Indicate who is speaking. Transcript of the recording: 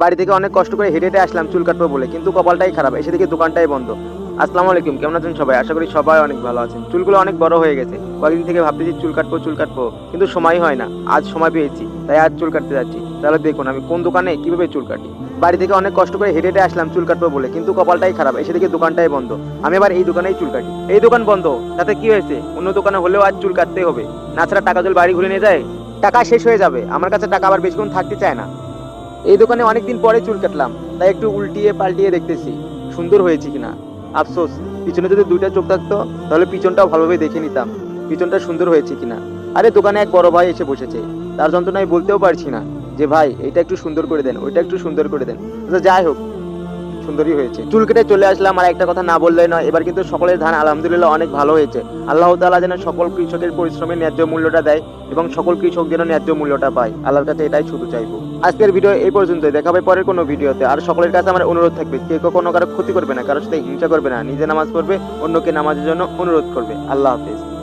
Speaker 1: বাড়ি থেকে অনেক কষ্ট করে হেঁটে হেঁটে আসলাম চুল কাটবো বলে, কিন্তু কপালটাই খারাপ এসে দেখি দোকানটাই বন্ধ। আসসালামু আলাইকুম, কেমন আছেন সবাই? আশা করি সবাই অনেক ভালো আছেন। চুলগুলো অনেক বড় হয়ে গেছে। কয়েকদিন থেকে ভাবতেছি চুল কাটবো চুল কাটবো, কিন্তু সময় হয় না। আজ সময় পেয়েছি, তাই আজ চুল কাটতে যাচ্ছি। তাহলে দেখুন আমি কোন দোকানে কীভাবে চুল কাটি। বাড়ি থেকে অনেক কষ্ট করে হেঁটে হেঁটে আসলাম চুল কাটবো বলে, কিন্তু কপালটাই খারাপ এসে দেখি দোকানটাই বন্ধ। আমি আবার এই দোকানেই চুল কাটি। এই দোকান বন্ধ, তাতে কি হয়েছে? অন্য দোকানে হলেও আজ চুল কাটতে হবে। না ছাড়া টাকা জল বাড়ি ঘুরে নিয়ে যায়? টাকা শেষ হয়ে যাবে। আমার কাছে টাকা আবার বেশিক্ষণ থাকতে চায় না। এই দোকানে অনেকদিন পরে চুল কাটলাম তাই একটু উল্টিয়ে পাল্টিয়ে দেখতেছি সুন্দর হয়েছে কিনা। আফসোস পিছনে যদি দুইটা চোখ থাকতো তাহলে পিছনটাও ভালোভাবে দেখে নিতাম পিছনটা সুন্দর হয়েছে কিনা। আরে দোকানে এক বড় ভাই এসে বসেছে তার যন্ত্রণায় বলতেও পারছি না যে ভাই এটা একটু সুন্দর করে দেন ওইটা একটু সুন্দর করে দেন। আচ্ছা, যাই হোক সুন্দরই হয়েছে। চুল কেটে চলে আসলাম, আর একটা কথা না বললে নয়, এবার কিন্তু সকলের ধান আলহামদুলিল্লাহ অনেক ভালো হয়েছে। আল্লাহ তাআলা যেন সকল কৃষকের পরিশ্রমের ন্যায্য মূল্যটা দেয় এবং সকল কৃষক যেন ন্যায্য মূল্যটা পায়। আল্লাহর কাছে এটাই শুধু চাইব। আজকের ভিডিও এই পর্যন্তই। দেখাবে পরের কোনো ভিডিওতে। আর সকলের কাছে আমার অনুরোধ থাকবে, কেউ কখনো কারও ক্ষতি করবে না, কারোর সাথে হিংসা করবে না। নিজে নামাজ পড়বে, অন্যকে নামাজের জন্য অনুরোধ করবে। আল্লাহ হাফেজ।